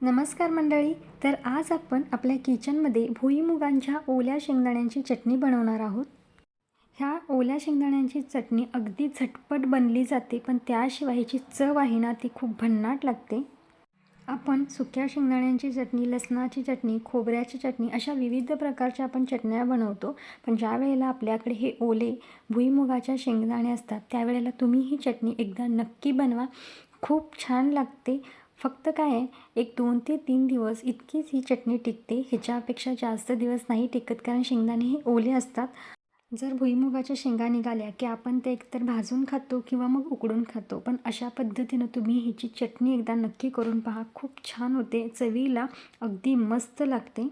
नमस्कार मंडळी तर आज आपण आपल्या किचनमध्ये भुईमुगांच्या ओल्या शेंगदाण्यांची चटणी बनवणार आहोत. ह्या ओल्या शेंगदाण्यांची चटणी अगदी झटपट बनली जाते पण त्याशिवाय ह्याची चव आहे ना ती खूप भन्नाट लागते. आपण सुक्या शेंगदाण्यांची चटणी लसणाची चटणी खोबऱ्याची चटणी अशा विविध प्रकारच्या आपण चटण्या बनवतो. पण ज्या वेळेला आपल्याकडे हे ओले भुईमुगाच्या शेंगदाणे असतात त्यावेळेला तुम्ही ही चटणी एकदा नक्की बनवा. खूप छान लागते. फक्त काय आहे एक दोन ते तीन दिवस इतकीच ही चटणी टिकते ह्याच्यापेक्षा जास्त दिवस नाही टिकत कारण शेंगदाणे हे ओले असतात. जर भुईमुगाच्या शेंगा निघाल्या की आपण ते एकतर भाजून खातो किंवा मग उकडून खातो पण अशा पद्धतीनं तुम्ही ह्याची चटणी एकदा नक्की करून पहा. खूप छान होते चवीला अगदी मस्त लागते.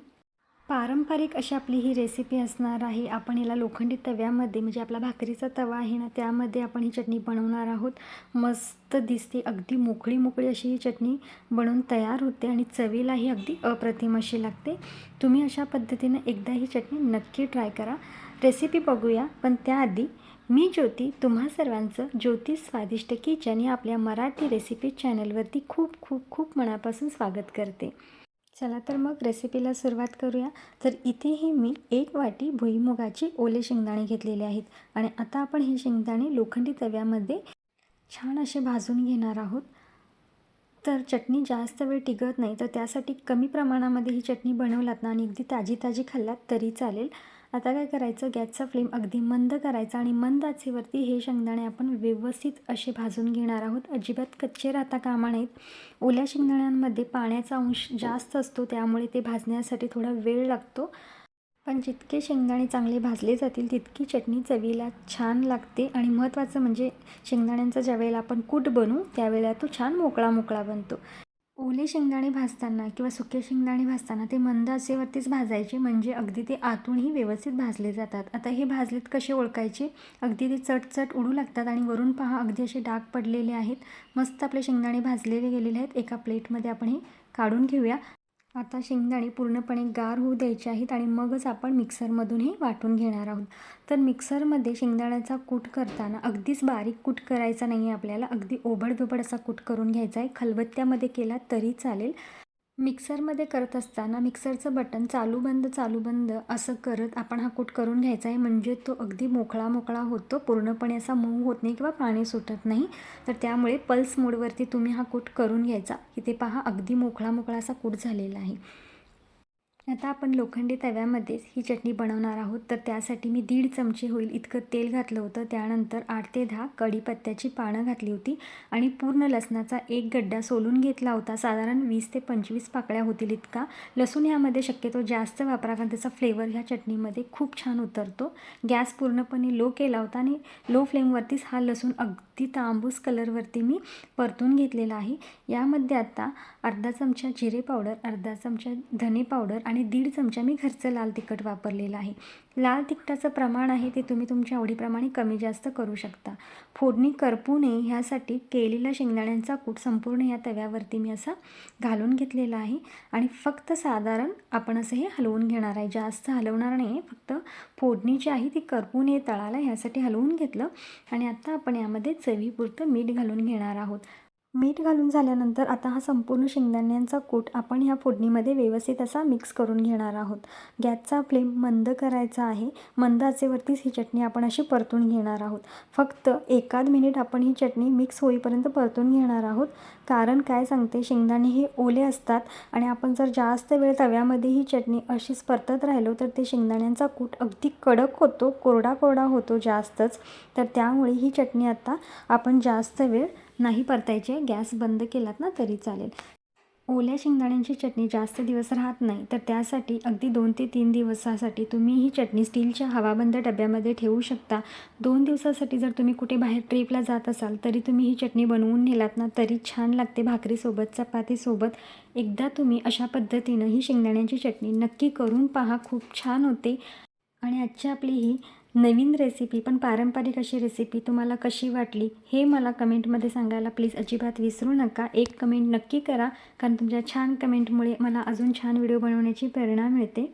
पारंपरिक अशी आपली ही रेसिपी असणार आहे. आपण याला लोखंडी तव्यामध्ये म्हणजे आपला भाकरीचा तवा आहे ना त्यामध्ये आपण ही चटणी बनवणार आहोत. मस्त दिसते. अगदी मोकळी मोकळी अशी ही चटणी बनवून तयार होते आणि चवीलाही अगदी अप्रतिम अशी लागते. तुम्ही अशा पद्धतीनं एकदा ही चटणी नक्की ट्राय करा. रेसिपी बघूया. पण त्याआधी मी ज्योती तुम्हा सर्वांचं ज्योती स्वादिष्ट किचन या आपल्या मराठी रेसिपी चॅनलवरती खूप खूप खूप मनापासून स्वागत करते. चला तर मग रेसिपीला सुरुवात करूया. तर इथेही मी एक वाटी भुईमुगाची ओले शेंगदाणे घेतलेले आहेत. आणि आता आपण हे शेंगदाणे लोखंडी तव्यामध्ये छान असे भाजून घेणार आहोत. तर चटणी जास्त वेळ टिकत नाही तर त्यासाठी कमी प्रमाणामध्ये ही चटणी बनवलात ना आणि अगदी ताजी ताजी खाल्लात तरी चालेल. आता काय करायचं? गॅसचा फ्लेम अगदी मंद करायचा आणि मंद आचेवरती हे शेंगदाणे आपण व्यवस्थित असे भाजून घेणार आहोत. अजिबात कच्चे राहता कामा नाहीत ओल्या शेंगदाण्यांमध्ये पाण्याचा अंश जास्त असतो त्यामुळे ते भाजण्यासाठी थोडा वेळ लागतो. पण जितके शेंगदाणे चांगले भाजले जातील तितकी चटणी चवीला छान लागते आणि महत्त्वाचं म्हणजे शेंगदाण्यांचा ज्यावेळेला आपण कूट बनवू त्यावेळेला तो छान मोकळा मोकळा बनतो. ओले शेंगदाणे भाजताना किंवा सुके शेंगदाणे भाजताना ते मंद असेवरतीच भाजायचे म्हणजे अगदी ते आतूनही व्यवस्थित भाजले जातात. आता हे भाजलेत कसे ओळखायचे? अगदी ते चटचट उडू लागतात आणि वरून पहा अगदी असे डाग पडलेले आहेत. मस्त आपले शेंगदाणे भाजलेले गेलेले आहेत. एका प्लेटमध्ये आपण हे काढून घेऊया. आता शेंगदाणे पूर्णपणे गार होऊ द्यायचे आहेत आणि मगच आपण मिक्सरमधून हे वाटून घेणार आहोत. तर मिक्सरमध्ये शेंगदाण्याचा कूट करताना अगदीच बारीक कूट करायचा नाही आहे आपल्याला. अगदी ओबडधोबड असा कूट करून घ्यायचा आहे. खलबत्त्यामध्ये केला तरी चालेल. मिक्सरमध्ये करत असताना मिक्सरचं बटन चालू बंद चालू बंद असं करत आपण हा कूट करून घ्यायचा आहे. म्हणजे तो अगदी मोकळा मोकळा होतो. पूर्णपणे असा मऊ होत नाही किंवा पाणी सुटत नाही. तर त्यामुळे पल्स मोडवरती तुम्ही हा कूट करून घ्यायचा. इथे पहा अगदी मोकळा मोकळा असा कूट झालेला आहे. आता आपण लोखंडी तव्यामध्येच ही चटणी बनवणार आहोत. तर त्यासाठी मी दीड चमचे होईल इतकं तेल घातलं होतं. त्यानंतर आठ ते दहा कढीपत्त्याची पानं घातली होती आणि पूर्ण लसणाचा एक गड्डा सोलून घेतला होता. साधारण वीस ते पंचवीस पाकळ्या होतील इतका. लसूण ह्यामध्ये शक्यतो जास्त वापरा कारण त्याचा फ्लेवर ह्या चटणीमध्ये खूप छान उतरतो. गॅस पूर्णपणे लो केला होता आणि लो फ्लेमवरतीच हा लसूण अगदी तांबूस कलरवरती मी परतून घेतलेला आहे. यामध्ये आता अर्धा चमचा जिरे पावडर अर्धा चमचा धने पावडर आणि आणि दीड चमचा मी घरचं लाल तिखट वापरलेलं आहे. लाल तिखटाचं प्रमाण आहे ते तुम्ही तुमच्या आवडीप्रमाणे कमी जास्त करू शकता. फोडणी करपू नये ह्यासाठी केलेला शेंगदाण्यांचा कूट संपूर्ण या तव्यावरती मी असा घालून घेतलेला आहे. आणि फक्त साधारण आपण असं हे हलवून घेणार आहे. जास्त हलवणार नाही फक्त फोडणी जी आहे ती करपू नये तळाला ह्यासाठी हलवून घेतलं. आणि आता आपण यामध्ये चवीपुरतं मीठ घालून घेणार आहोत. मीठ घालून झाल्यानंतर आता हा संपूर्ण शेंगदाण्यांचा कूट आपण ह्या फोडणीमध्ये व्यवस्थित असा मिक्स करून घेणार आहोत. गॅसचा फ्लेम मंद करायचा आहे. मंद आचेवरतीच ही चटणी आपण अशी परतून घेणार आहोत. फक्त एकाद मिनिट आपण ही चटणी मिक्स होईपर्यंत परतून घेणार आहोत. कारण काय सांगते शेंगदाणे हे ओले असतात आणि आपण जर जास्त वेळ तव्यामध्ये ही चटणी अशीच परतत राहिलो तर ते शेंगदाण्यांचा कूट अगदी कडक होतो कोरडा कोरडा होतो जास्तच. तर त्यामुळे ही चटणी आता आपण जास्त वेळ नाही परतायचे गॅस बंद केलात ना तरी चालेल. ओल्या शेंगदाण्यांची चटणी जास्त दिवस राहत नाही तर त्यासाठी अगदी दोन ते तीन दिवसासाठी तुम्ही ही चटणी स्टीलच्या हवाबंद डब्यामध्ये ठेवू शकता. दोन दिवसासाठी जर तुम्ही कुठे बाहेर ट्रिपला जात असाल तरी तुम्ही ही चटणी बनवून नेलात ना तरी छान लागते भाकरीसोबत चपातीसोबत एकदा तुम्ही अशा पद्धतीनं ही शेंगदाण्यांची चटणी नक्की करून पहा खूप छान होते. आणि आजची आपली ही नवीन रेसिपी पण पारंपरिक अशी रेसिपी तुम्हाला कशी वाटली हे मला कमेंटमध्ये सांगायला प्लीज अजिबात विसरू नका. एक कमेंट नक्की करा कारण तुमच्या छान कमेंटमुळे मला अजून छान व्हिडिओ बनवण्याची प्रेरणा मिळते.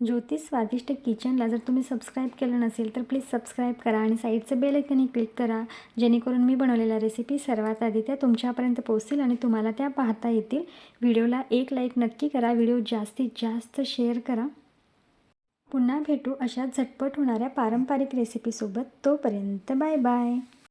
ज्योतिष स्वादिष्ट किचनला जर तुम्ही सबस्क्राईब केलं नसेल तर प्लीज सबस्क्राईब करा आणि साईडचं बेल क्लिक करा जेणेकरून मी बनवलेल्या रेसिपी सर्वात आधी त्या तुमच्यापर्यंत पोहोचतील आणि तुम्हाला त्या पाहता येतील. व्हिडिओला एक लाईक नक्की करा व्हिडिओ जास्तीत जास्त शेअर करा. पुन्हा भेटू अशा झटपट होणाऱ्या पारंपरिक रेसिपीसोबत तोपर्यंत बाय बाय.